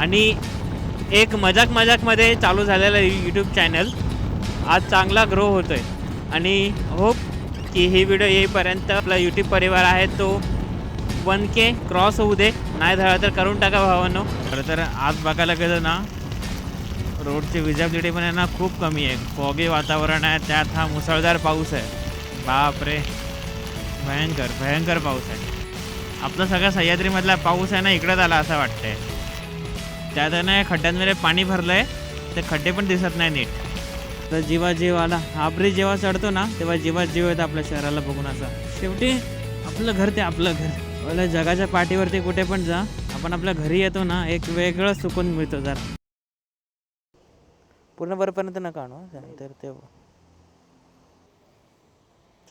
आणि एक मजाक मजाकमध्ये चालू झालेलं यूट्यूब चॅनल आज चांगला ग्रो होतो आहे आणि होप की ही व्हिडिओ येईपर्यंत आपला यूट्यूब परिवार आहे तो वन के क्रॉस होऊ दे. नाही झालं तर करून टाका भावांनो. खरं तर आज बघायला गेलं ना रोडची विजिबिलिटी पण आहे ना खूप कमी आहे. फॉगी वातावरण आहे त्यात हा मुसळधार पाऊस आहे. बापरे. भयंकर भयंकर पाऊस आहे. आपला सगळा सह्याद्रीमधला पाऊस आहे ना इकडंच आला असं वाटतंय. त्यात आहे ना खड्ड्यांमध्ये पाणी भरलं आहे ते खड्डे पण दिसत नाही नीट. तर जीवा जीव आला हा ब्रिज जेव्हा चढतो ना तेव्हा जीवा जीव येतं आपल्या शहराला बघून असा. शेवटी आपलं घर ते आपलं घर. आपल्या जगाच्या पाठीवरती कुठे पण जा आपण आपल्या घरी येतो ना एक वेगळं सुकून मिळतो जरा. पूर्ण बरोपर्यंत नका आणू तर ते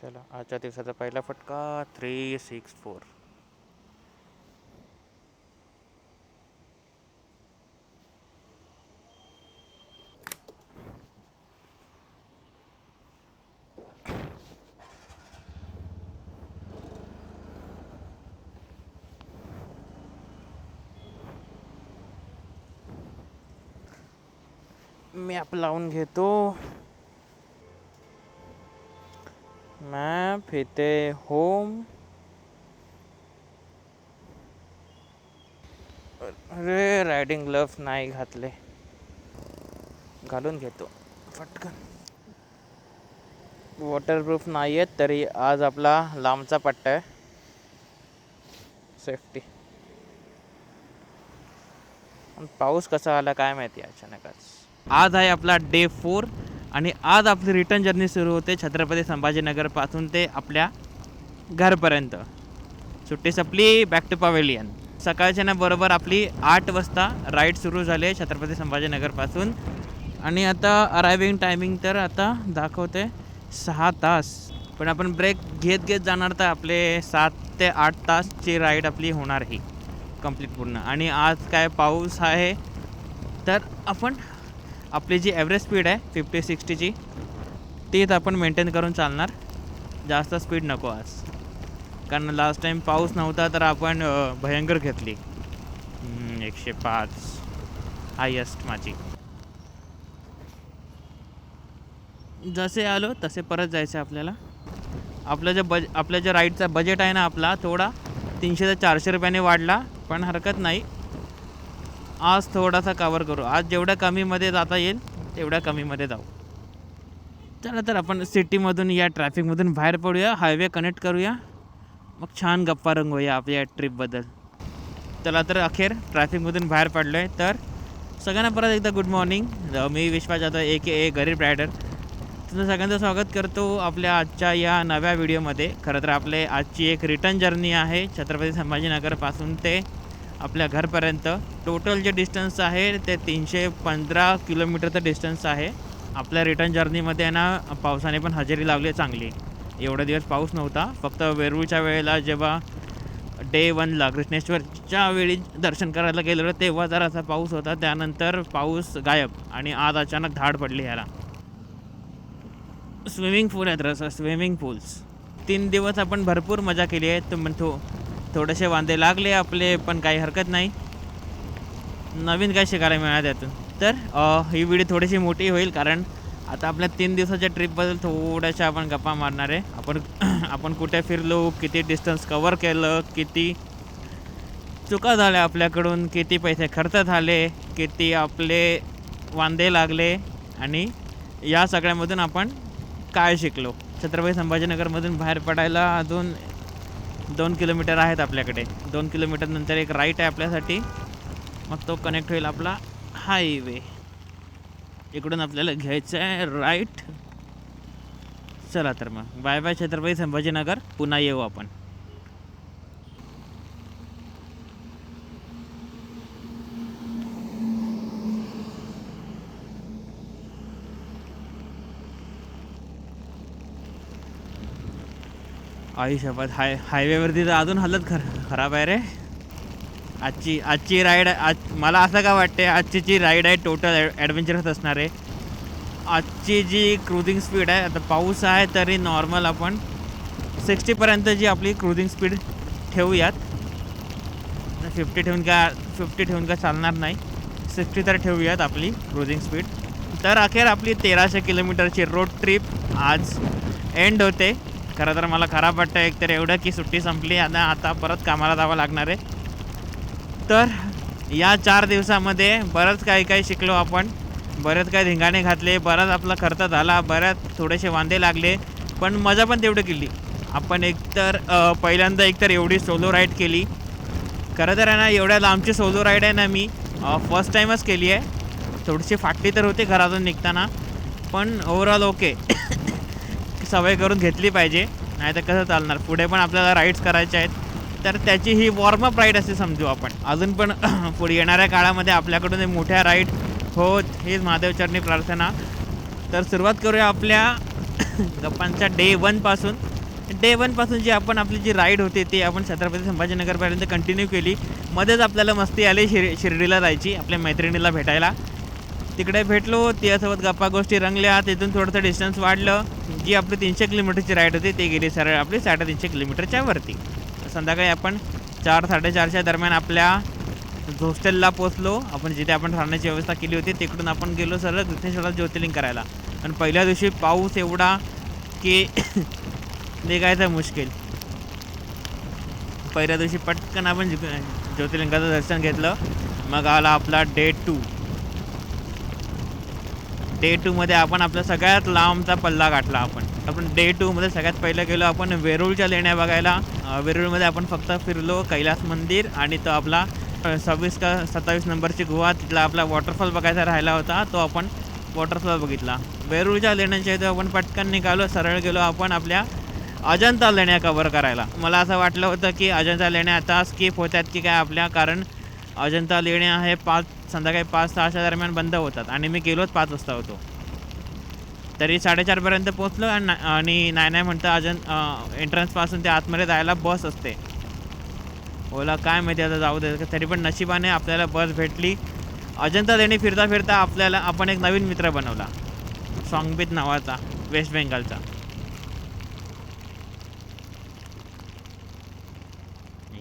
चला आजच्या दिवसाचा पहिला फटका थ्री सिक्स फोर मॅप लावून घेतो. मॅप इथे होम अरे रायडिंग ग्लव्स नाही घातले. घालून घेतो. पटकन. वॉटरप्रूफ नाही आहेत तरी आज आपला लांबचा पट्टा आहे. सेफ्टी पाऊस कसा आला काय माहिती अचानकच. आज आहे आपला डे फोर आणि आज आपली रिटर्न जर्नी सुरू होते छत्रपती संभाजीनगरपासून ते आपल्या घरपर्यंत. सुट्टी संपली बॅक टू पवेलियन सकाळच्या ना बरोबर आपली आठ वाजता राईड सुरू झाली छत्रपती संभाजीनगरपासून. आणि आता अरायविंग टायमिंग तर आता दाखवते सहा तास. पण आपण ब्रेक घेत घेत जाणार तर आपले सात ते आठ तासची राईड आपली होणार ही कंप्लीट पूर्ण. आणि आज काय पाऊस आहे तर आपण आपली जी ॲव्हरेज स्पीड आहे फिफ्टी सिक्स्टीची तीच आपण मेंटेन करून चालणार. जास्त स्पीड नको आज. कारण लास्ट टाईम पाऊस नव्हता तर आपण भयंकर घेतली. एकशे पाच. हायस्ट माझी. जसे आलो तसे परत जायचं आहे आपल्याला. आपलं जे बज आपल्या ज्या राईडचा बजेट आहे ना आपला थोडा तीनशे ते चारशे रुपयाने वाढला पण हरकत नाही. आज थोडासा कवर करू. आज जेवढ्या कमीमध्ये जाता येईल तेवढ्या कमीमध्ये जाऊ. चला तर आपण सिटीमधून या ट्रॅफिकमधून बाहेर पडूया हायवे कनेक्ट करूया. मग छान गप्पा रंगवूया आपल्या ट्रिपबद्दल चला तर अखेर ट्रॅफिकमधून बाहेर पडलो आहे तर सगळ्यांना परत एकदा good morning me Vishwas Jadhav A K A Garib rider तुमचं सगळ्यांचं स्वागत करतो आपल्या आजच्या या नव्या व्हिडिओमध्ये खरं तर आपले आजची एक रिटर्न जर्नी आहे छत्रपती संभाजीनगरपासून ते आपल्या घरपर्यंत. टोटल जे डिस्टन्स आहे ते तीनशे पंधरा किलोमीटरचं डिस्टन्स आहे. आपल्या रिटर्न जर्नीमध्ये ना पावसाने पण हजेरी लावली आहे चांगली. एवढे दिवस पाऊस नव्हता. फक्त वेरूळच्या वेळेला जेव्हा डे वनला कृष्णेश्वरच्या वेळी दर्शन करायला गेलेलो तेव्हा जरासा पाऊस होता. त्यानंतर पाऊस गायब आणि आज अचानक धाड पडली ह्याला. स्विमिंग पूल आहेत रस स्विमिंग पूल्स तीन दिवस आपण भरपूर मजा केली आहे. तर थो थोडेसे वांदे लागले आपले पण काही हरकत नाही. नवीन काय शिकायला मिळालं त्यातून? तर ही व्हिडिओ थोडीशी मोठी होईल कारण आता आपल्या तीन दिवसाच्या ट्रिपबद्दल थोड्याशा आपण गप्पा मारणार आहे. आपण आपण कुठे फिरलो किती डिस्टन्स कवर केलं किती चुका झाल्या आपल्याकडून किती पैसे खर्च झाले किती आपले वांदे लागले आणि या सगळ्यामधून आपण काय शिकलो? छत्रपती संभाजीनगरमधून बाहेर पडायला अजून दोन किलोमीटर आहेत आपल्याकडे. दोन किलोमीटर नंतर एक राईट आहे आपल्यासाठी. मग तो कनेक्ट होईल आपला हायवे इकडून आपल्याला घ्यायचं आहे राईट चला तर मग. Bye bye Chhatrapati Sambhajinagar. पुन्हा येऊ आपण. आई शपथ. हाय हायवेवरती तर अजून हालत खर खराब आहे रे. आजची आजची राईड आज मला असं का वाटते आजची जी राईड आहे टोटल ॲडव्हेंचरस असणार आहे. आजची जी क्रुझिंग स्पीड आहे आता पाऊस आहे तरी नॉर्मल आपण सिक्स्टीपर्यंत जी आपली क्रुझिंग स्पीड ठेवूयात. फिफ्टी ठेवून का फिफ्टी ठेवून का चालणार नाही. सिक्स्टी तर ठेवूयात आपली क्रुझिंग स्पीड तर अखेर आपली तेराशे किलोमीटरची रोड ट्रिप आज एंड होते. खरं तर मला खराब वाटतं एक तर एवढं की सुट्टी संपली आणि आता परत कामाला जावं लागणार आहे. तर या चार दिवसामध्ये बरंच काही काही शिकलो आपण. बरेच काही धिंगाणे घातले बराच आपला खर्च झाला बऱ्याच थोडेसे वांदे लागले पण मजा पण तेवढं केली. आपण एकतर पहिल्यांदा एकतर एवढी सोलो राईड केली. खरं तर आहे ना एवढ्या लांबची सोलो राईड आहे ना मी फर्स्ट टाईमच केली आहे. थोडीशी फाटली तर होती घरातून निघताना पण ओव्हरऑल ओके सवय करून घेतली पाहिजे. नाही तर कसं चालणार? पुढे पण आपल्याला राईड्स करायचे आहेत. तर त्याची ही वॉर्मअप राईड असे समजू आपण. अजून पण पुढे येणाऱ्या काळामध्ये आपल्याकडून मोठ्या राईड होत हीच महादेवचरणी प्रार्थना. तर सुरुवात करूया आपल्या गप्पांच्या डे वनपासून डे वनपासून जी आपण आपली जी राईड होती ती आपण छत्रपती संभाजीनगरपर्यंत कंटिन्यू केली. मध्येच आपल्याला मस्ती आली शिर शिर्डीला जायची आपल्या मैत्रिणीला भेटायला. तिकडे भेटलो त्यासोबत गप्पा गोष्टी रंगल्या तिथून थोडंसं डिस्टन्स वाढलं. जी आपली तीनशे किलोमीटरची राईड होती ती गेली सरळ आपली साडेतीनशे किलोमीटरच्या वरती. संध्याकाळी आपण चार साडेचारच्या दरम्यान आपल्या हॉस्टेलला पोचलो आपण जिथे आपण राहण्याची व्यवस्था केली होती तिकडून आपण गेलो सरळ कृष्णेश्वरात ज्योतिर्लिंग करायला. आणि पहिल्या दिवशी पाऊस एवढा की निघायचं मुश्किल. पहिल्या दिवशी पटकन आपण ज्यो- ज्योतिर्लिंगाचं दर्शन घेतलं. मग आला आपला डे टू डे टूमध्ये आपण आपला सगळ्यात लांबचा पल्ला गाठला आपण. आपण डे टूमध्ये सगळ्यात पहिलं गेलो आपण वेरूळच्या लेण्या बघायला. वेरूळमध्ये आपण फक्त फिरलो कैलास मंदिर आणि तो आपला सव्वीस का सत्तावीस नंबरची गुहा तिथला आपला वॉटरफॉल बघायचा राहिला होता तो आपण वॉटरफॉल बघितला. वेरूळच्या लेण्यांच्या इथं आपण पटकन निघालो सरळ गेलो आपण आपल्या अजंता लेण्या कवर करायला. मला असं वाटलं होतं की अजंता लेण्या आता स्किप होतात की काय आपल्या कारण अजंता लेण्या हे पाच संध्याकाळी पाच सहाच्या दरम्यान बंद होतात. आणि मी गेलोच पाच वाजता होतो. तरी साडेचारपर्यंत पोचलो आणि आणि नाही नाही म्हणतं अजून एंट्रन्सपासून ते आतमध्ये जायला बस असते. ओला काय माहिती आता जाऊ दे. तरी पण नशिबाने आपल्याला बस भेटली. अजंता देणी फिरता फिरता आपल्याला आपण एक नवीन मित्र बनवला. सॉंगबीत नावाचा वेस्ट बेंगालचा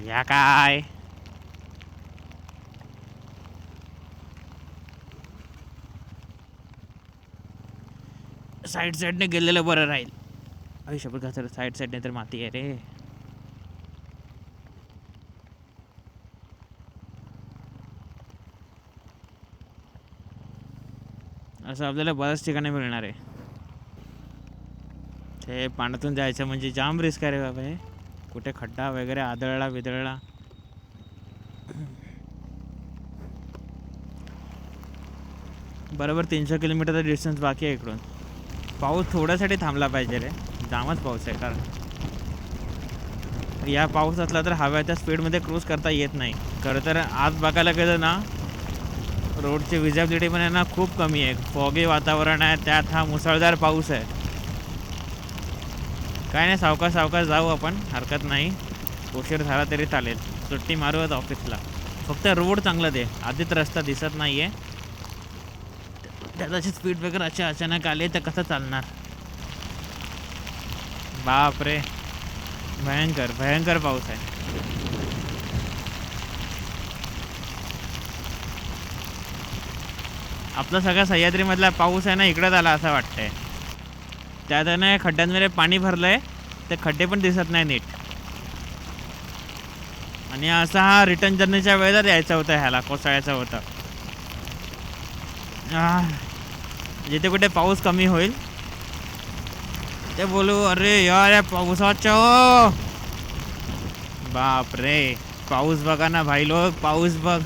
या काय? साईड साईडने गेलेलं बरं राहील. आयुष्यभर कसं साईड साईडने तर माती आहे रे. असं आपल्याला बऱ्याच ठिकाणी मिळणार आहे. ते पाण्यातून जायचं म्हणजे जाम रिस्क आहे रे बाबा हे कुठे खड्डा वगैरे आदळला विदळला. बरोबर तीनशे किलोमीटरचा डिस्टन्स बाकी आहे इकडून. पाऊस थोड्यासाठी थांबला पाहिजे रे. जामच पाऊस आहे कारण या पाऊस असला तर हव्याच्या स्पीडमध्ये क्रूज करता येत नाही. खरं तर आज बघायला गेलं ना रोडची विजिबिलिटी पण आहे ना खूप कमी आहे. फॉगी वातावरण आहे त्यात हा मुसळधार पाऊस आहे. काय नाही सावकाश सावकाश जाऊ आपण हरकत नाही. उशीर झाला तरी चालेल. सुट्टी मारूयात ऑफिसला. फक्त रोड चांगला दे. आधीच रस्ता दिसत नाही आहे त्याची स्पीड ब्रेकर असे अचानक आले तर कसं चालणार? बाप रे भयंकर भयंकर पाऊस आहे. आपला सगळ्या सह्याद्रीमधला पाऊस आहे ना इकडंच आला असं वाटतंय. त्यात ना खड्ड्यांमध्ये पाणी भरलंय ते खड्डे पण दिसत नाही नीट. आणि असा हा रिटर्न जर्नीच्या वेळेला यायचं होतं ह्याला कोसळायचं होतं. जिथे कुठे पाऊस कमी होईल. ते बोलू अरे यार या पावसाच्या हो. बाप रे पाऊस बघा ना भाई लोक पाऊस बघ.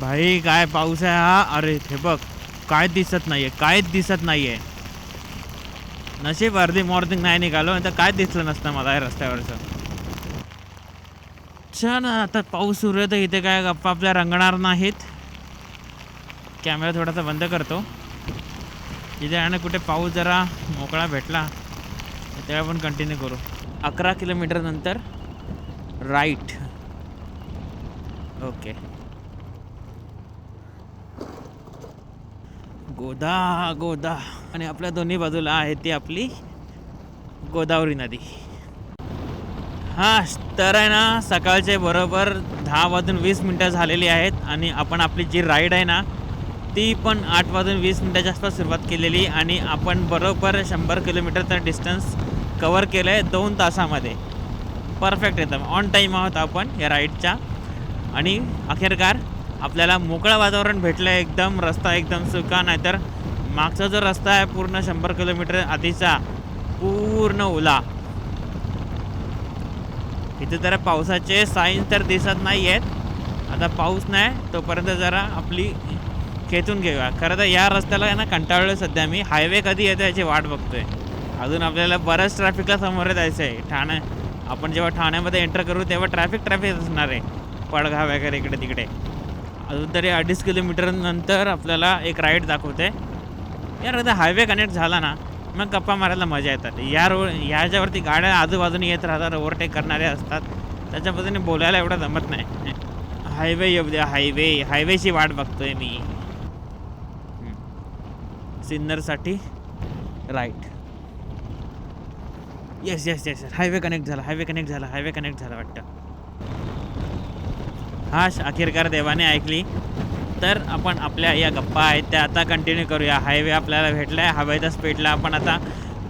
भाई काय पाऊस आहे हा? अरे हे बघ काय दिसत नाहीये कायच दिसत नाहीये. नशीब अर्धी मॉर्निंग नाही निघालो नाही तर काय दिसलं नसतं मला या रस्त्यावरचं. छान आता पाऊस सुरू आहे तर इथे काय गप्पा आपल्या रंगणार नाहीत. कॅमेरा थोडासा बंद करतो. इथे आणि कुठे पाऊस जरा मोकळा भेटला तेव्हा आपण कंटिन्यू करू. अकरा किलोमीटर नंतर राईट ओके गोदा गोदा. आणि आपल्या दोन्ही बाजूला आहे ती आपली गोदावरी नदी. हा तर आहे ना सकाळचे बरोबर दहा वाजून वीस मिनटं झालेली आहेत आणि आपण आपली जी राईड आहे ना ती पण आठ वाजून वीस मिनटाच्या आसपास सुरुवात केलेली आणि आपण बरोबर शंभर किलोमीटरचा डिस्टन्स कवर केलं आहे दोन तासामध्ये. परफेक्ट एकदम. ऑन टाईम आहोत आपण या राईडच्या. आणि अखेरकार आपल्याला मोकळं वातावरण भेटलं आहे एकदम रस्ता एकदम सुका नाहीतर मागचा जो रस्ता आहे पूर्ण शंभर किलोमीटर आधीचा पूर्ण ओला. इथे जरा पावसाचे साईन तर दिसत नाही आहेत आता पाऊस नाही तोपर्यंत जरा आपली खेचून घेऊया. खरं तर या रस्त्याला आहे ना कंटाळलो सध्या मी. हायवे कधी येतो याची वाट बघतोय. अजून आपल्याला बऱ्याच ट्रॅफिकला समोर जायचं आहे ठाणे आपण जेव्हा ठाण्यामध्ये एंटर करू तेव्हा ट्रॅफिक ट्रॅफिक असणार आहे. पडघा वगैरे इकडे तिकडे. अजून तरी अडीच किलोमीटर नंतर आपल्याला एक राईड दाखवते. यार आता हायवे कनेक्ट झाला ना मग गप्पा मारायला मजा येतात. या रोड ह्याच्यावरती गाड्या आजूबाजूने येत राहतात ओव्हरटेक करणारे असतात. त्याच्याबद्दल बोलायला एवढं जमत नाही. हायवे येऊ द्या हायवे हायवेची वाट बघतोय मी. सिन्नरसाठी. Right yes yes yes highway connect झाला हायवे कनेक्ट झाला हायवे कनेक्ट झाला वाटतं. हा श- अखेरकार देवाने ऐकली. तर आपण आपल्या या गप्पा आहेत त्या आता कंटिन्यू करूया. हायवे आपल्याला भेटला आहे हवेच्या स्पीडला आपण आता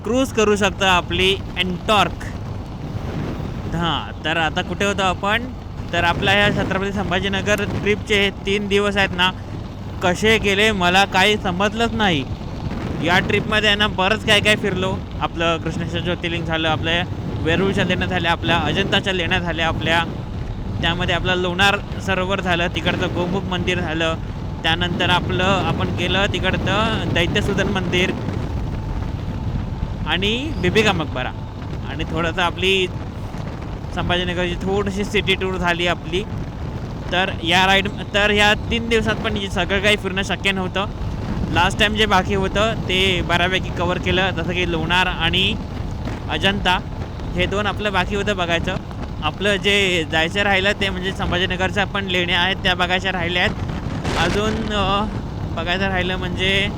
क्रूज करू शकतो आपली एन्टॉर्क हां तर आता कुठे होतो आपण? तर आपल्या ह्या छत्रपती संभाजीनगर ट्रिपचे हे तीन दिवस आहेत ना कसे गेले मला काही समजलंच नाही. या ट्रिपमध्ये आहे ना बरंच काय काय फिरलो. आपलं कृष्णेश्वर ज्योतिर्लिंग झालं आपल्या वेरूळच्या लेण्या झाल्या आपल्या अजंताच्या लेण्या झाल्या आपल्या त्यामध्ये आपलं लोणार सरोवर झालं तिकडचं गोमुख मंदिर झालं. त्यानंतर आपलं आपण गेलं तिकडचं दैत्यसुदन मंदिर आणि बिबिका मकबरा. आणि थोडंसं आपली संभाजीनगरची थोडीशी सिटी टूर झाली आपली. तर या राईड तर ह्या तीन दिवसात पण सगळं काही फिरणं शक्य नव्हतं. लास्ट टाईम जे बाकी होतं ते बऱ्यापैकी कवर केलं. जसं की लोणार आणि अजंता हे दोन आपलं बाकी होतं बघायचं. आपलं जे जायचं राहिलं ते म्हणजे संभाजीनगरच्या पण लेण्या आहेत त्या बघायच्या राहिल्या आहेत. अजून बघायचं राहिलं म्हणजे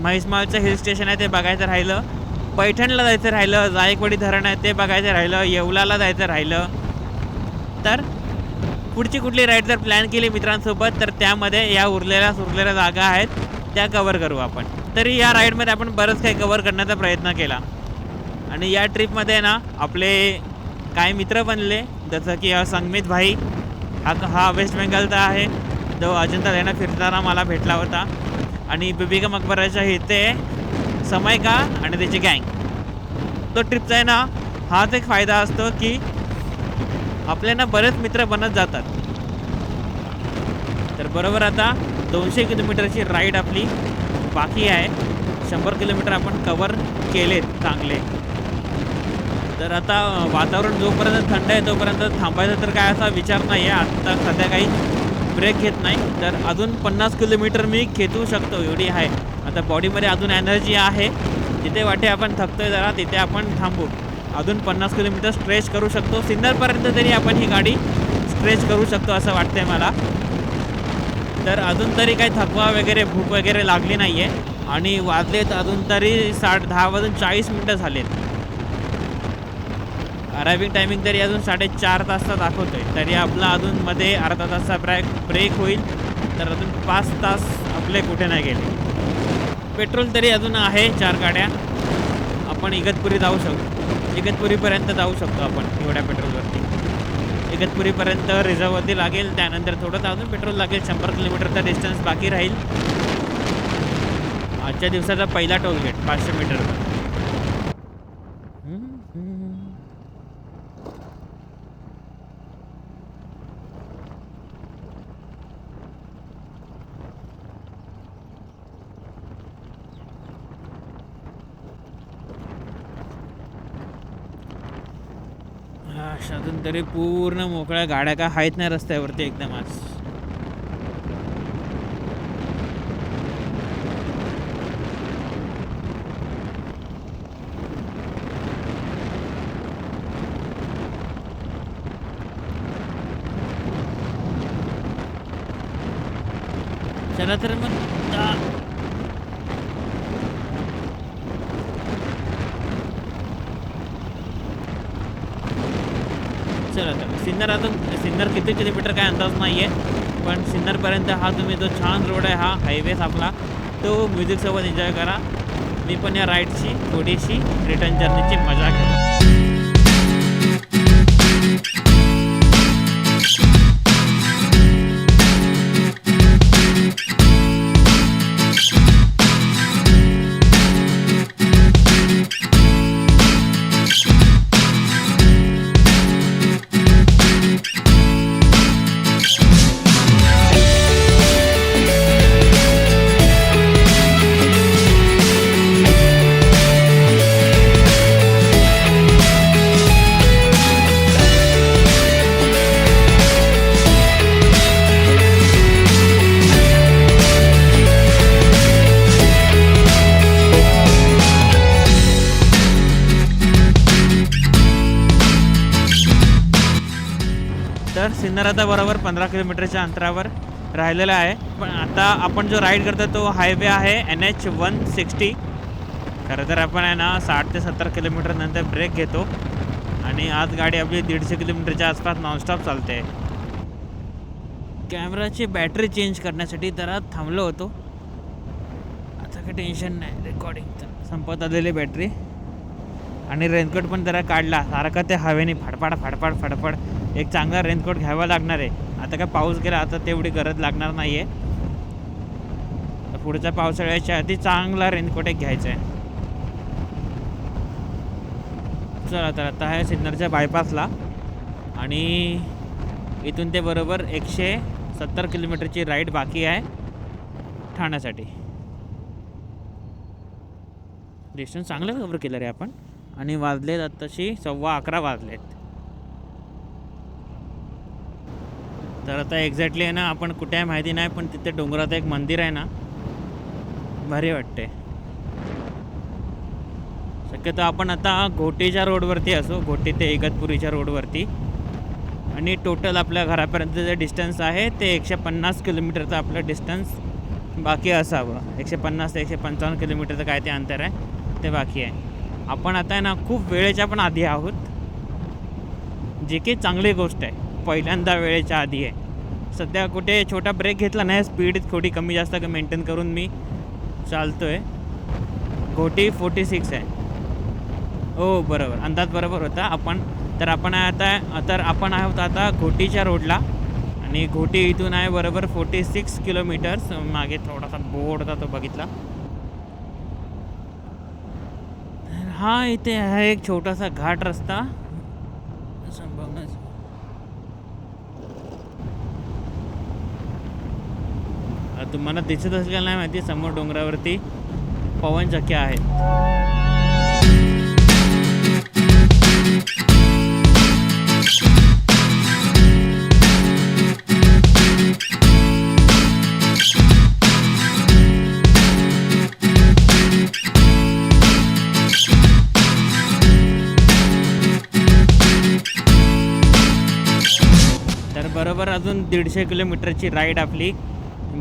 म्हैसमाळचं हिल स्टेशन आहे ते बघायचं राहिलं. पैठणला जायचं राहिलं जायकवाडी धरण आहे ते बघायचं राहिलं येवलाला जायचं राहिलं. तर पुढची कुठली राईड जर प्लॅन केली मित्रांसोबत तर त्यामध्ये या उरलेल्या सुरलेल्या जागा आहेत. त्या कवर करू आपण. तरी या राईडमध्ये आपण बरंच काही कवर करण्याचा प्रयत्न केला. आणि या ट्रिपमध्ये ना आपले काही मित्र बनले. जसं की संगमित भाई हा हा वेस्ट बेंगालचा आहे. जो अजिंता लेणा फिरताना मला भेटला होता. आणि बिबिका मकबराच्या इथे समयका आणि त्याची गँग तो ट्रिपचा आहे ना हाच एक फायदा असतो की आपल्याला बरेच मित्र बनत जातात. तर बरोबर आता दोनशे किलोमीटरची राईड आपली बाकी आहे. शंभर किलोमीटर आपण कवर केलेत चांगले. तर आता वातावरण जोपर्यंत थंड आहे तोपर्यंत थांबायचा तर काय असा विचार नाही आहे आत्ता सध्या काही ब्रेक घेत नाही. तर अजून पन्नास किलोमीटर मी खेचू शकतो एवढी आहे. आता बॉडीमध्ये अजून एनर्जी आहे. जिथे वाटे आपण थकतोय जरा तिथे आपण थांबू. अजून पन्नास किलोमीटर स्ट्रेच करू शकतो. सिन्नरपर्यंत तरी आपण ही गाडी स्ट्रेच करू शकतो असं वाटतंय मला. तर अजून तरी काही थकवा वगैरे भूक वगैरे लागली नाही आहे आणि वाजलेत अजून तरी साठ दहा वाजून चाळीस मिनटं झालेत. अरायविंग टायमिंग तरी अजून साडेचार तासचा दाखवतो आहे तरी आपला अजून मध्ये अर्धा तासचा ब्रॅक ब्रेक होईल. तर अजून पाच तास आपले कुठे नाही गेले. पेट्रोल तरी अजून आहे चार गाड्या. आपण इगतपुरी जाऊ शकतो. इगतपुरीपर्यंत जाऊ शकतो आपण एवढ्या पेट्रोलवर इगतपुरीपर्यंत रिझर्ववरती लागेल. त्यानंतर थोडंसं अजून पेट्रोल लागेल. शंभर किलोमीटरचा डिस्टन्स बाकी राहील. आजच्या दिवसाचा पहिला टोल गेट पाचशे मीटर अजून तरी पूर्ण मोकळ्या गाड्या का आहेत नाही रस्त्यावरती एकदम आज. चला तर मग दा- चला तर सिन्नर अजून सिन्नर किती किलोमीटर काय अंदाज नाही आहे पण सिन्नरपर्यंत हा तुम्ही जो छान रोड आहे हा हायवेच आपला तो म्युझिकसोबत एन्जॉय करा. मी पण या राईडची थोडीशी रिटर्न जर्नीची मजा घेतो. तर आता बरोबर पंधरा किलोमीटरच्या अंतरावर राहिलेला आहे. पण आता आपण जो राईड करतो तो हायवे आहे एन एच वन सिक्स्टी खरं तर आपण आहे ना साठ ते सत्तर किलोमीटर नंतर ब्रेक घेतो. आणि आज गाडी आपली दीडशे किलोमीटरच्या आसपास नॉनस्टॉप चालते. कॅमेराची बॅटरी चेंज करण्यासाठी जरा थांबलो होतो. आता काही टेन्शन नाही रेकॉर्डिंगचं संपत आलेली बॅटरी आणि रेनकोट पण जरा काढला. सारखं ते हवेने फाडफाड फाडफाड फडफड. एक चांगला रेनकोट घ्यावा लागणार आहे. आता काय पाऊस गेला आता तेवढी गरज लागणार नाही आहे तर पुढच्या पावसाळ्याच्या आधी चांगला रेनकोट एक घ्यायचा आहे. चला तर आता आहे सिन्नरच्या बायपासला आणि इथून ते बरोबर एकशे सत्तर किलोमीटरची राईड बाकी आहे ठाण्यासाठी. डिस्टन्स चांगलं कवर केलं रे आपण. आणि वाजलेत आत्ताशी सव्वा अकरा वाजलेत. तर आता एक्झॅक्टली आहे ना आपण कुठे आहे माहिती नाही पण तिथे डोंगरात एक मंदिर आहे ना भारी वाटते शक्यतो आपण आता घोटीच्या रोडवरती असो घोटी ते इगतपुरीच्या रोडवरती. आणि टोटल आपल्या घरापर्यंत जे डिस्टन्स आहे ते एकशे पन्नास किलोमीटरचं आपलं डिस्टन्स बाकी असावं. एकशे पन्नास ते एकशे पंचावन्न किलोमीटरचं काय ते अंतर आहे ते बाकी आहे. आपण आता आहे ना खूप वेळेच्या पण आधी आहोत. जे की चांगली गोष्ट आहे. पहिल्यांदा वेळेच्या आधी आहे. सध्या कुठे छोटा ब्रेक घेतला नाही स्पीड थोडी कमी जास्त मेंटेन करून मी चालतो आहे घोटी फोर्टी सिक्स आहे. हो बरोबर. अंदाज बरोबर होता. आपण तर आपण आता तर आपण आहोत आता घोटीच्या रोडला आणि घोटी इथून आहे बरोबर फोर्टी सिक्स किलोमीटर्स मागे थोडासा बोर्ड होता तो बघितला. हा इथे आहे एक छोटासा घाट रस्ता संभावना आता तुम्हाला दिसत असेल का नाही माहिती समोर डोंगरावरती पवन चक्क्या आहेत. तर बरोबर अजून दीडशे किलोमीटरची राईड आपली.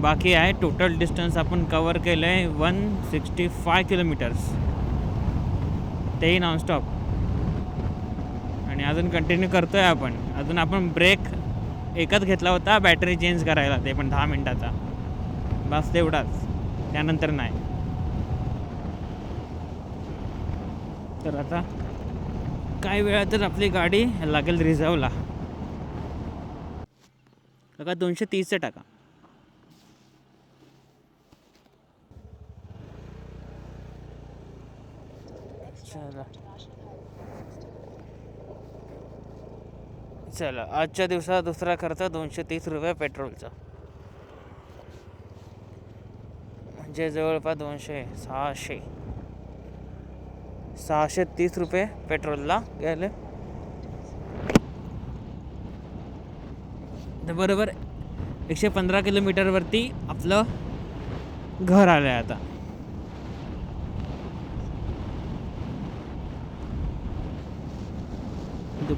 बाकी आहे. टोटल डिस्टन्स आपण कवर केलं आहे वन सिक्स्टी फाय किलोमीटर्स तेही नॉनस्टॉप आणि अजून कंटिन्यू करतो आहे आपण. अजून आपण ब्रेक एकच घेतला होता बॅटरी चेंज करायला ते पण दहा मिनटाचा. बस तेवढाच. त्यानंतर नाही. तर आता काही वेळातच आपली गाडी लागेल रिझर्वला. बघा दोनशे तीसचं टाका. चला. चला आजच्या दिवसात दुसरा खर्च दोनशे तीस रुपये पेट्रोलचा. म्हणजे जवळपास दोनशे सहाशे. सहाशे तीस रुपये पेट्रोलला गेले. तर बरोबर एकशे पंधरा किलोमीटरवरती आपलं घर आलं आहे आता.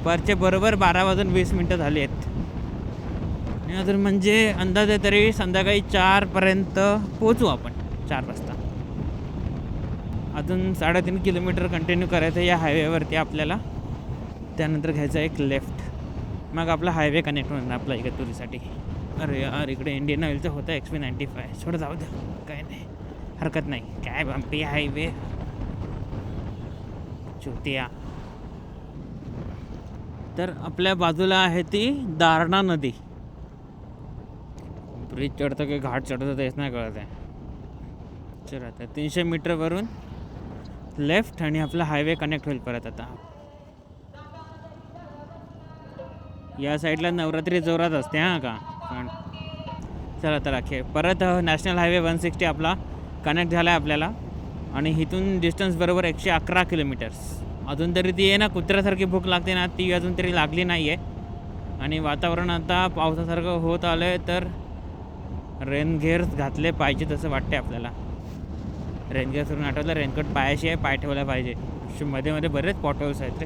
दुपारचे बरोबर बारा वाजून वीस मिनटं झाली आहेत. आणि अजून म्हणजे अंदाजे तरी संध्याकाळी चारपर्यंत पोचू आपण चार वाजता. अजून साडेतीन किलोमीटर कंटिन्यू करायचं या हायवेवरती आपल्याला. त्यानंतर घ्यायचं एक लेफ्ट मग आपला हायवे कनेक्ट होणार आपला इगतपुरीसाठी अरे यार इकडे इंडियन ऑइलचं होतं एक्स पी नाईन्टी फाय थोडं जाऊ द्या काय नाही. हरकत नाही. काय बंपी हायवे चुतिया तर आपल्या बाजूला आहे ती दारणा नदी. ब्रिज चढतो की घाट चढतो तेच नाही कळत आहे. चला आता तीनशे मीटरवरून लेफ्ट आणि आपला हायवे कनेक्ट होईल परत आता. या साईडला नवरात्री जोरात असते हां का? पण चला तर अखेर परत नॅशनल हायवे वन सिक्स्टी आपला कनेक्ट झाला आहे आपल्याला. आणि इथून डिस्टन्स बरोबर एकशे अकरा किलोमीटर्स. अजून तरी ती आहे ना कुत्र्यासारखी भूक लागते ना ती अजून तरी लागली नाही आहे आणि वातावरण आता पावसासारखं होत आलं आहे तर रेनगेअर्स घातले पाहिजे तसं वाटते आपल्याला. रेनगेअर आठवलं रेनकोट पायाशी आहे पाय ठेवला पाहिजे. मध्ये मध्ये बरेच पॉटल्स आहेत ते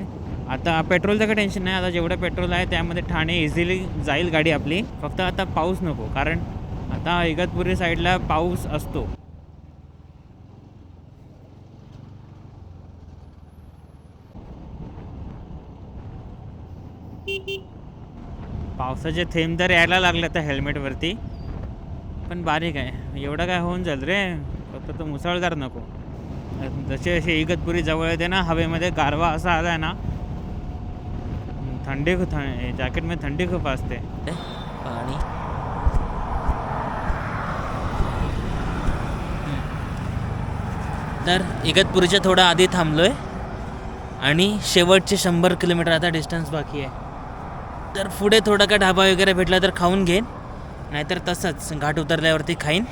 आता पेट्रोलचं काही टेन्शन नाही आता जेवढं पेट्रोल आहे त्यामध्ये ठाणे इझिली जाईल गाडी आपली. फक्त आता पाऊस नको कारण आता इगतपुरी साईडला पाऊस असतो. पावसाचे थेंब तर यायला लागले आता हेल्मेटवरती. पण बारीक आहे. एवढं काय होऊन जाईल रे? फक्त तो मुसळधार नको. जसे जसे इगतपुरी जवळ येते ना हवेमध्ये गारवा असा आला आहे ना थंडी खूप जॅकेटमध्ये थंडी खूप असते. पाणी. तर इगतपुरीच्या थोडं आधी थांबलो आहे आणि शेवटचे शंभर किलोमीटर आता डिस्टन्स बाकी आहे. तर पुढे थोडा का ढाबा वगैरे भेटला तर खाऊन घेईन. नाहीतर तसंच घाट उतरल्यावरती खाईन.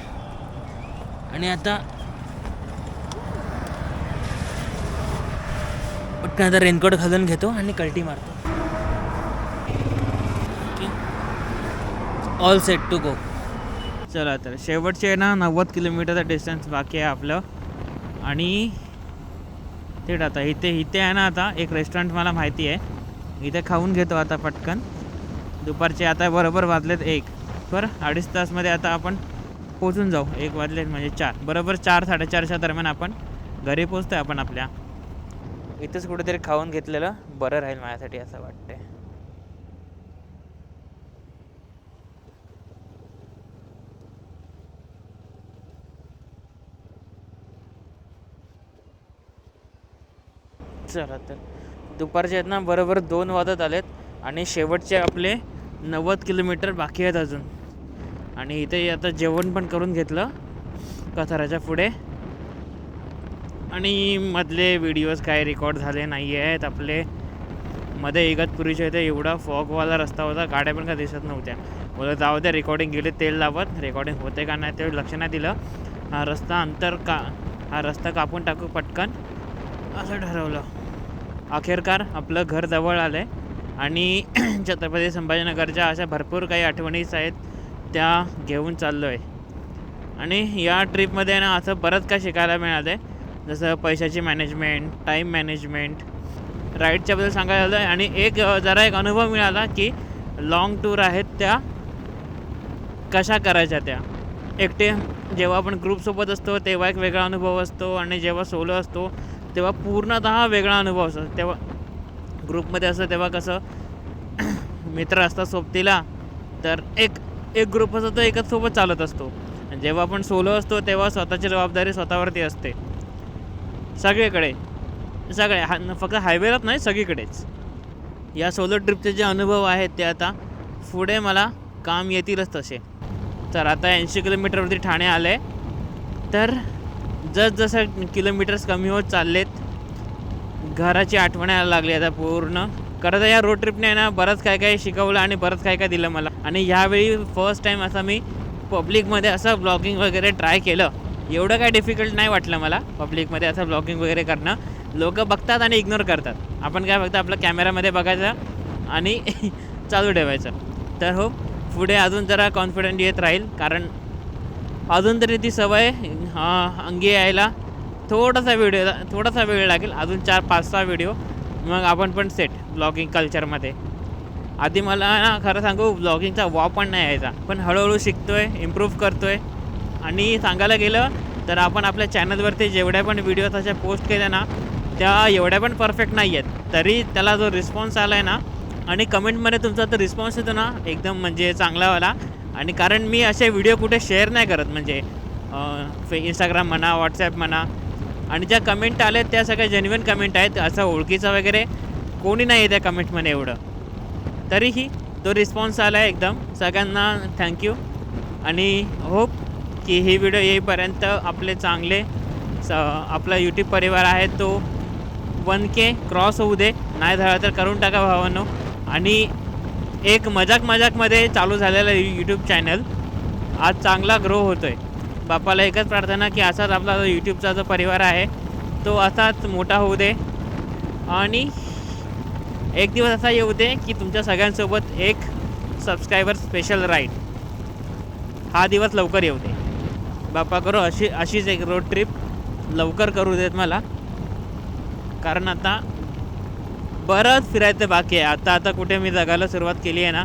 आणि आता पटकन आता रेनकोट घालून घेतो आणि कल्टी मारतो. ऑल सेट टू गो चला तर शेवटचे ना नव्वद किलोमीटरचं डिस्टन्स बाकी आहे आपलं. आणि तेच आता इथे इथे आहे ना आता एक रेस्टॉरंट मला माहिती आहे. इथे खाऊन घेतो आता पटकन. दुपारचे आता बरोबर वाजलेत एक. बरं अडीच तासमध्ये आता आपण पोचून जाऊ. एक वाजलेत म्हणजे चार. बरोबर चार साडेचारच्या दरम्यान आपण घरी पोचतो आहे आपण आपल्या. इथंच कुठेतरी खाऊन घेतलेलं बरं राहील माझ्यासाठी असं वाटतंय. चला तर. दुपारचे आहेत ना बरोबर दोन वाजत आलेत आणि शेवटचे आपले नव्वद किलोमीटर बाकी आहेत अजून. आणि इथे आता जेवण पण करून घेतलं कथाराच्या पुढे. आणि मधले व्हिडिओज काय रेकॉर्ड झाले नाही आहेत आपले. मध्ये इगतपुरीच्या इथे एवढा फॉगवाला रस्ता होता गाड्या पण का दिसत नव्हत्या. बोला जाऊ द्या रेकॉर्डिंग गेले तेल लावत. रेकॉर्डिंग होते का नाही ते लक्ष नाही दिलं. हा रस्ता अंतर का हा रस्ता कापून टाकू पटकन. असं ठरवलं. अखेरकार आपलं घर जवळ आलं आहे आणि छत्रपती संभाजीनगरच्या अशा भरपूर काही आठवणीच आहेत त्या घेऊन चाललो आहे आणि या ट्रीपमध्ये ना असं बरंच काय शिकायला मिळालं आहे जसं पैशाची मॅनेजमेंट टाईम मॅनेजमेंट राईडच्याबद्दल सांगायला झालं आहे आणि एक जरा एक अनुभव मिळाला की लाँग टूर आहेत त्या कशा करायच्या त्या. एकटे जेव्हा आपण ग्रुपसोबत असतो तेव्हा एक वेगळा अनुभव असतो आणि जेव्हा सोलो असतो तेव्हा पूर्णतः वेगळा अनुभव असतो तेव्हा ग्रुपमध्ये असतं तेव्हा कसं मित्र असतात सोबतीला तर एक एक ग्रुप असतो तो एकच सोबत चालत असतो. आणि जेव्हा आपण सोलो असतो तेव्हा स्वतःची जबाबदारी स्वतःवरती असते. सगळीकडे. सगळे हा फक्त हायवेलाच नाही सगळीकडेच. या सोलो ट्रिपचे जे अनुभव आहेत ते आता पुढे मला काम येतीलच तसे. तर आता ऐंशी किलोमीटरवरती ठाणे आले तर जसजसं किलोमीटर्स कमी होत चाललेत घराची आठवण यायला लागली आता पूर्ण. खरं तर या रोड ट्रिपने ना बरंच काय काय शिकवलं आणि बरंच काय काय दिलं मला. आणि ह्यावेळी फर्स्ट टाईम असं मी पब्लिकमध्ये असं ब्लॉगिंग वगैरे ट्राय केलं. एवढं काय डिफिकल्ट नाही वाटलं मला पब्लिकमध्ये असं ब्लॉगिंग वगैरे करणं. लोक बघतात आणि इग्नोर करतात. आपण काय फक्त आपलं कॅमेरामध्ये बघायचं आणि चालू ठेवायचं. तर हो पुढे अजून जरा कॉन्फिडंट येत राहील कारण अजून तरी ती सवय अंगी यायला थोडासा व्हिडिओ थोडासा वेळ लागेल. अजून चार पाच सहा व्हिडिओ मग आपण पण सेट ब्लॉगिंग कल्चरमध्ये आधी मला ना खरं सांगू ब्लॉगिंगचा वा पण नाही यायचा. पण हळूहळू शिकतो आहे इम्प्रूव्ह आहे आणि सांगायला गेलं तर आपण आपल्या चॅनलवरती जेवढ्या पण व्हिडिओ तशा पोस्ट केल्या ना त्या एवढ्या पण परफेक्ट नाही आहेत. तरी त्याला जो रिस्पॉन्स आला आहे ना आणि कमेंटमध्ये तुमचा तर रिस्पॉन्स येतो ना एकदम म्हणजे चांगलावाला आणि कारण मी असे व्हिडिओ कुठे शेअर नाही करत म्हणजे फे इंस्टाग्राम म्हणा व्हॉट्सॲप म्हणा. आणि ज्या कमेंट आल्या त्या सगळ्या जेन्युन कमेंट आहेत असं ओळखीचं वगैरे कोणी नाही आहे त्या कमेंटमध्ये एवढं. तरीही तो रिस्पॉन्स आला आहे एकदम. सगळ्यांना थँक्यू आणि होप की ही व्हिडिओ येईपर्यंत आपले चांगले स आपला यूट्यूब परिवार आहे तो वन के क्रॉस होऊ दे. नाही झाला तर करून टाका भावांनो. आणि एक मजाक मजाकमध्ये चालू झालेलं यूट्यूब चॅनल आज चांगला ग्रो होतो आहे बापाला एकच प्रार्थना की असाच आपला जो यूट्यूबचा जो परिवार आहे तो असाच मोठा होऊ दे. आणि एक दिवस असा येऊ दे की तुमच्या सगळ्यांसोबत एक सबस्क्रायबर स्पेशल राईड हा दिवस लवकर येऊ दे. बापा करो अशी अशीच एक रोड ट्रिप लवकर करू देत मला. कारण आता बरंच फिरायचं बाकी आहे. आता आता कुठे मी जगायला सुरुवात केली आहे ना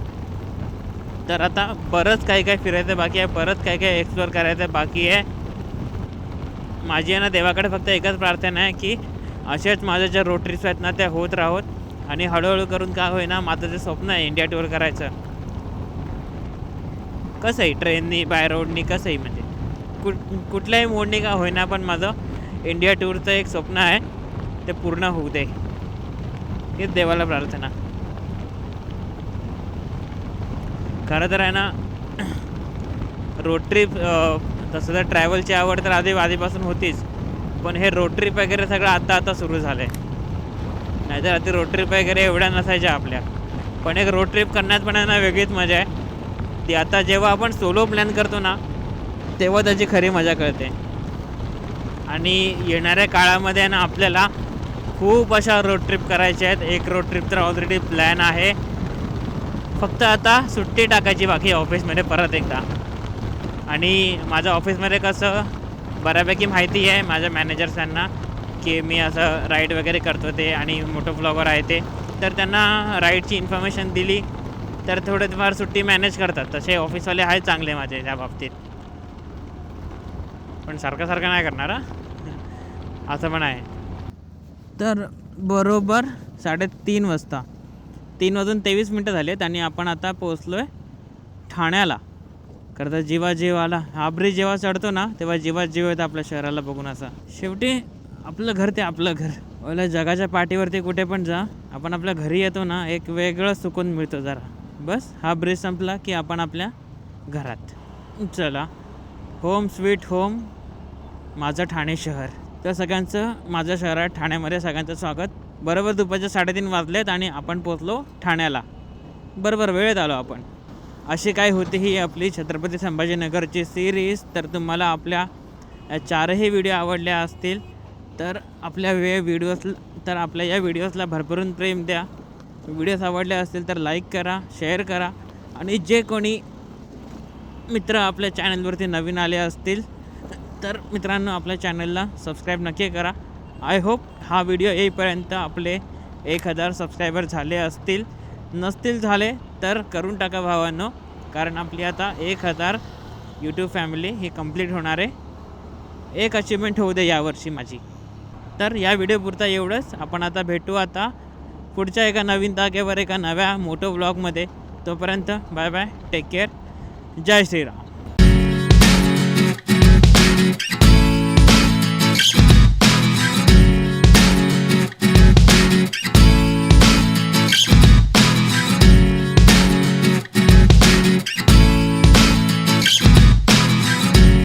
तर आता बरंच काही काही फिरायचं बाकी आहे. बरंच काही काय एक्सप्लोअर करायचं बाकी आहे. माझी आहे ना देवाकडे फक्त एकच प्रार्थना आहे की असेच माझ्या ज्या रोड ट्रिप्स आहेत ना त्या होत राहोत. आणि हळूहळू करून काय होईना माझं जे स्वप्न आहे इंडिया टूर करायचं. कसं आहे ट्रेननी बाय रोडनी कसंही म्हणजे? कुठ कुठल्याही मोडनी का होईना पण माझं इंडिया टूरचं एक स्वप्न आहे. ते पूर्ण होऊ दे. हेच देवाला प्रार्थना. खरं तर आहे ना रोड ट्रिप तसं तर ट्रॅव्हलची आवड तर आधी आधीपासून होतीच. पण हे रोड ट्रिप वगैरे सगळं आता आता सुरू झालं आहे नाहीतर आधी रोड ट्रिप वगैरे एवढ्या नसायच्या आपल्या. पण एक रोड ट्रिप करण्यात पण आहे ना वेगळीच मजा आहे. ती आता जेव्हा आपण सोलो प्लॅन करतो ना तेव्हा त्याची खरी मजा कळते. आणि येणाऱ्या काळामध्ये ना आपल्याला खूप अशा रोड ट्रिप करायच्या आहेत. एक रोड ट्रिप तर ऑलरेडी प्लॅन आहे. फक्त आता सुट्टी टाकायची बाकी ऑफिसमध्ये परत एकदा. आणि माझ्या ऑफिसमध्ये कसं बऱ्यापैकी माहिती आहे माझ्या मॅनेजर्सांना की मी असं राईड वगैरे करतो ते आणि मोठं ब्लॉगर आहे ते. तर त्यांना राईडची इन्फॉर्मेशन दिली तर थोडेफार सुट्टी मॅनेज करतात. तसे ऑफिसवाले आहेत चांगले माझे त्या बाबतीत. पण सारखं सारखं नाही करणार असं पण आहे. तर बरोबर साडेतीन वाजता. तीन वाजून तेवीस मिनटं झालेत आणि आपण आता पोचलो आहे ठाण्याला. खरं तर जीवा जीव आला हा ब्रिज जेव्हा चढतो ना तेव्हा जीवा जीव येतं आपल्या शहराला बघून असा. शेवटी आपलं घर ते आपलं घर. ओला जगाच्या पाठीवरती कुठे पण जा. आपण आपल्या घरी येतो ना एक वेगळं सुकून मिळतो जरा. बस हा ब्रिज संपला की आपण आपल्या घरात. चला. होम स्वीट होम माझं ठाणे शहर. तर सगळ्यांचं माझ्या शहरात ठाण्यामध्ये सगळ्यांचं स्वागत. बरोबर दुपारचे साडेतीन वाजलेत आणि आपण पोचलो ठाण्याला. बरोबर वेळेत आलो आपण. अशी काय होती ही आपली छत्रपती संभाजीनगरची सिरीज तर तुम्हाला आपल्या चारही व्हिडिओ आवडल्या असतील तर आपल्या वे व्हिडिओज तर आपल्या या व्हिडिओजला भरभरून प्रेम द्या. व्हिडिओज आवडले असतील तर लाईक करा शेअर करा. आणि जे कोणी मित्र आपल्या चॅनलवरती नवीन आले असतील तर मित्रांनो आपल्या चॅनलला सबस्क्राईब नक्की करा. आय होप हा व्हिडिओ येईपर्यंत आपले एक हजार सबस्क्रायबर झाले असतील. नसतील झाले तर करून टाका भावांनो कारण आपली आता एक हजार यूट्यूब फॅमिली ही कंप्लीट होणार आहे. एक अचिव्हमेंट होऊ दे यावर्षी माझी. तर या व्हिडिओपुरता एवढंच. आपण आता भेटू आता पुढच्या एका नवीन तागेवर एका नव्या मोठो ब्लॉगमध्ये तोपर्यंत बाय बाय टेक केअर जय श्रीराम.